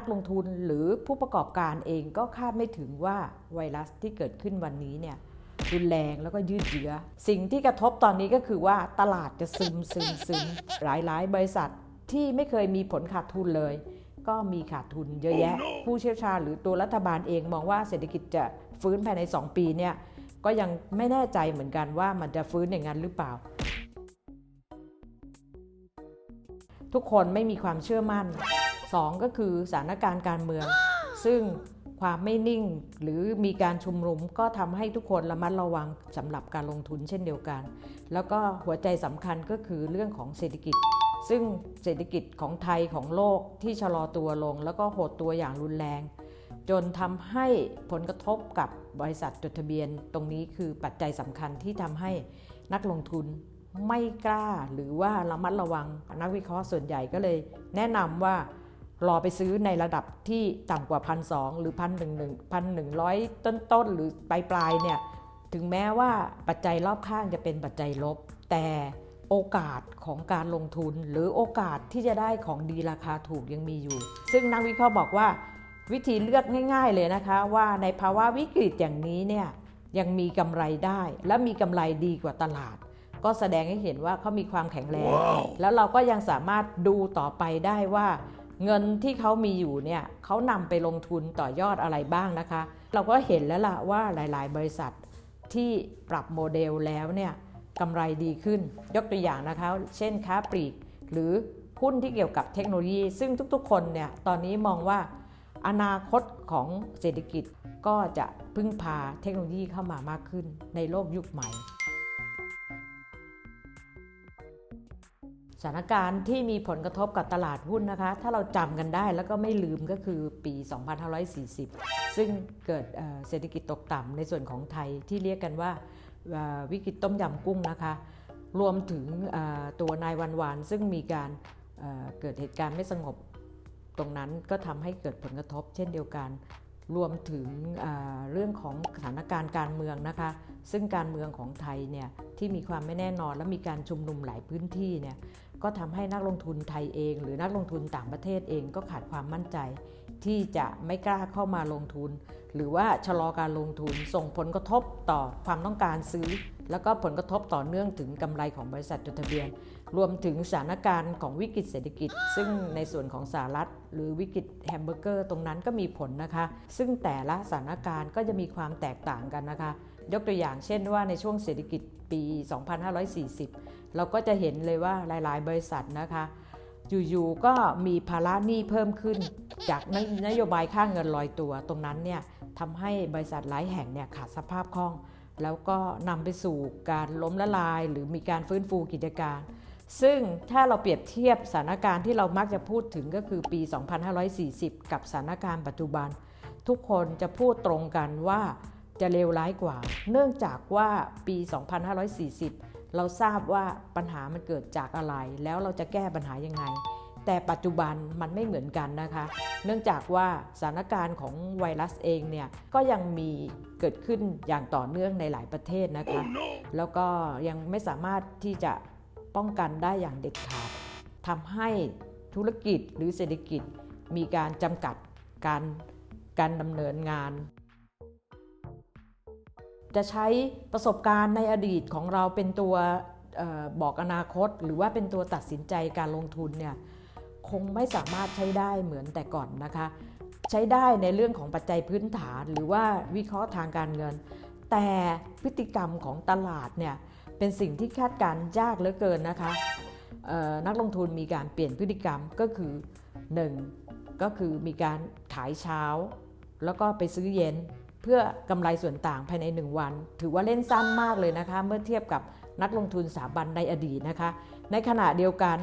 นักลงทุนหรือผู้ประกอบการเองก็คาดไม่ถึงว่าไวรัสที่เกิดขึ้นวันนี้เนี่ยรุนแรงแล้วก็ยืดเยื้อ สิ่งที่กระทบตอนนี้ก็คือว่าตลาดจะซึมซึมซึมหลายๆบริษัทที่ไม่เคยมีผลขาดทุนเลย ก็มีขาดทุนเยอะแยะ ผู้เชี่ยวชาญหรือตัวรัฐบาลเองมองว่าเศรษฐกิจจะฟื้นภายใน 2 ปีเนี่ยก็ยังไม่แน่ใจเหมือนกันว่ามันจะฟื้นอย่างนั้นหรือเปล่า ทุกคนไม่มีความเชื่อมั่น 2 ก็คือสถานการณ์การเมือง ซึ่งความไม่นิ่งหรือมีการชุมนุมก็ทำให้ทุกคนระมัดระวังสำหรับการลงทุนเช่นเดียวกัน แล้วก็หัวใจสำคัญก็คือเรื่องของเศรษฐกิจ ซึ่งเศรษฐกิจของไทยของโลกที่ชะลอตัวลง แล้วก็หดตัวอย่างรุนแรง จนทำให้ผลกระทบกับบริษัทจดทะเบียน ตรงนี้คือปัจจัยสำคัญที่ทำให้นักลงทุนไม่กล้าหรือว่าระมัดระวังนักวิเคราะห์ส่วนใหญ่ก็เลย แนะนำว่า รอไปซื้อในระดับที่ต่ำกว่าพันสหรือพันหนึ่งหนึ่งพันหนึ่งร้อยต้นๆ หรือปลายปลายๆเนี่ยถึงแม้ว่าปัจจัยรอบข้างจะเป็นปัจจัยลบ แต่โอกาสของการลงทุนหรือโอกาสที่จะได้ของดีราคาถูกยังมีอยู่ ซึ่งนักวิเคราะห์บอกว่าวิธีเลือกง่าย ๆเลยนะคะว่าในภาวะวิกฤตอย่างนี้เนี่ยยังมีกำไรได้ และมีกำไรดีกว่าตลาด ก็แสดงให้เห็นว่าเขามีความแข็งแรงแล้วเราก็ยังสามารถดูต่อไปได้ว่า เงินที่เขามีอยู่เนี่ยเขานำไปลงทุนต่อยอดอะไรบ้างนะคะ เราก็เห็นแล้วล่ะว่าหลาย ๆ บริษัทที่ปรับโมเดลแล้วเนี่ยกำไรดีขึ้น ยกตัวอย่างนะคะ เช่นค้าปลีก หรือหุ้นที่เกี่ยวกับเทคโนโลยี ซึ่งทุกๆ คนเนี่ยตอนนี้มองว่าอนาคตของเศรษฐกิจก็จะพึ่งพาเทคโนโลยีเข้ามามากขึ้นในโลกยุคใหม่ สถานการณ์ที่มีผลกระทบกับตลาดหุ้นนะคะ ถ้าเราจำกันได้แล้วก็ไม่ลืมก็คือปี 2540 ซึ่งเกิดเศรษฐกิจตกต่ำในส่วนของไทยที่เรียกกันว่าวิกฤตต้มยำกุ้งนะคะ รวมถึงตัวนายวันวาน ซึ่งมีการเเกิดเหตุการณ์ไม่สงบตรงนั้นก็ทำให้เกิดผลกระทบเช่นเดียวกัน รวมถึงเเรื่องของสถานการณ์การเมืองนะคะ ซึ่งการเมืองของไทยเนี่ยที่มีความไม่แน่นอนและมีการชุมนุมหลายพื้นที่เนี่ย ก็ทำให้นักลงทุนไทยเอง หรือนักลงทุนต่างประเทศเองก็ขาดความมั่นใจ ที่จะไม่กล้าเข้ามาลงทุน หรือว่าชะลอการลงทุนส่งผลกระทบต่อความต้องการซื้อ แล้วก็ผลกระทบต่อเนื่องถึงกำไรของบริษัทจดทะเบียน รวมถึงสถานการณ์ของวิกฤตเศรษฐกิจ ซึ่งในส่วนของสหรัฐ หรือวิกฤตแฮมเบอร์เกอร์ตรงนั้นก็มีผลนะคะ ซึ่งแต่ละสถานการณ์ก็จะมีความแตกต่างกันนะคะ ยกตัวอย่างเช่นว่าในช่วงเศรษฐกิจปี 2540 เราก็จะเห็นเลยว่าหลาย ๆ บริษัทนะคะอยู่ๆก็มีภาระหนี้เพิ่มขึ้น จากนนโยบายค่าเงินลอยตัวตรงนั้นเนี่ยทำให้บริษัทหลายแห่งเนี่ยขาดสภาพคล่อง แล้วก็นำไปสู่การล้มละลาย หรือมีการฟื้นฟูกิจการ ซึ่งถ้าเราเปรียบเทียบสถานการณ์ที่เรามักจะพูดถึงก็คือปี 2540 กับสถานการณ์ปัจจุบัน ทุกคนจะพูดตรงกันว่าจะเลวร้ายกว่า เนื่องจากว่าปี 2540 เราทราบว่าปัญหามันเกิดจากอะไร แล้วเราจะแก้ปัญหายังไง แต่ปัจจุบันมันไม่เหมือนกันนะคะ เนื่องจากว่าสถานการณ์ของไวรัสเองเนี่ยก็ยังมีเกิดขึ้นอย่างต่อเนื่องในหลายประเทศนะคะแล้วก็ยังไม่สามารถที่จะป้องกันได้อย่างเด็ดขาดทำให้ธุรกิจหรือเศรษฐกิจมีการจำกัดการการดำเนินงาน จะใช้ประสบการณ์ในอดีตของเราเป็นตัวเออบอกอนาคต หรือว่าเป็นตัวตัดสินใจการลงทุนเนี่ย คงไม่สามารถใช้ได้เหมือนแต่ก่อนนะคะ ใช้ได้ในเรื่องของปัจจัยพื้นฐานหรือว่าวิเคราะห์ทางการเงิน แต่พฤติกรรมของตลาดเนี่ยเป็นสิ่งที่คาดการณ์ยากเหลือเกินนะคะนักลงทุนมีการเปลี่ยนพฤติกรรมก็คือ 1. ก็คือมีการขายเช้า แล้วก็ไปซื้อเย็นเพื่อกำไรส่วนต่างภายใน 1 วัน ถือว่าเล่นสั้นมากเลยนะคะ เมื่อเทียบกับนักลงทุนสถาบันในอดีตนะคะ ในขณะเดียวกัน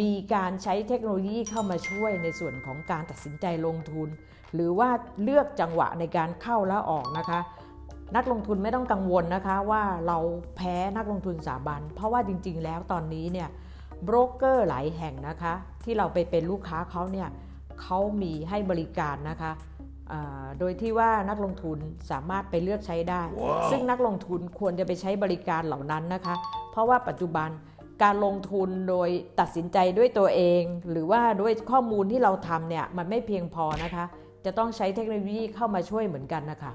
มีการใช้เทคโนโลยีเข้ามาช่วยในส่วนของการตัดสินใจลงทุน หรือว่าเลือกจังหวะในการเข้าและออกนะคะ นักลงทุนไม่ต้องกังวลนะคะว่าเราแพ้นักลงทุนสถาบัน เพราะว่าจริง ๆ แล้วตอนนี้เนี่ยโบรกเกอร์หลายแห่งนะคะ ที่เราไปเป็นลูกค้าเขาเนี่ยเขามีให้บริการนะคะอ่าโดยที่ว่านักลงทุนสามารถไปเลือกใช้ได้ซึ่งนักลงทุนควรจะไปใช้บริการเหล่านั้นนะคะ เพราะว่าปัจจุบัน การลงทุนโดยตัดสินใจด้วยตัวเอง หรือว่าด้วยข้อมูลที่เราทำเนี่ยมันไม่เพียงพอนะคะ จะต้องใช้เทคโนโลยีเข้ามาช่วยเหมือนกันนะคะ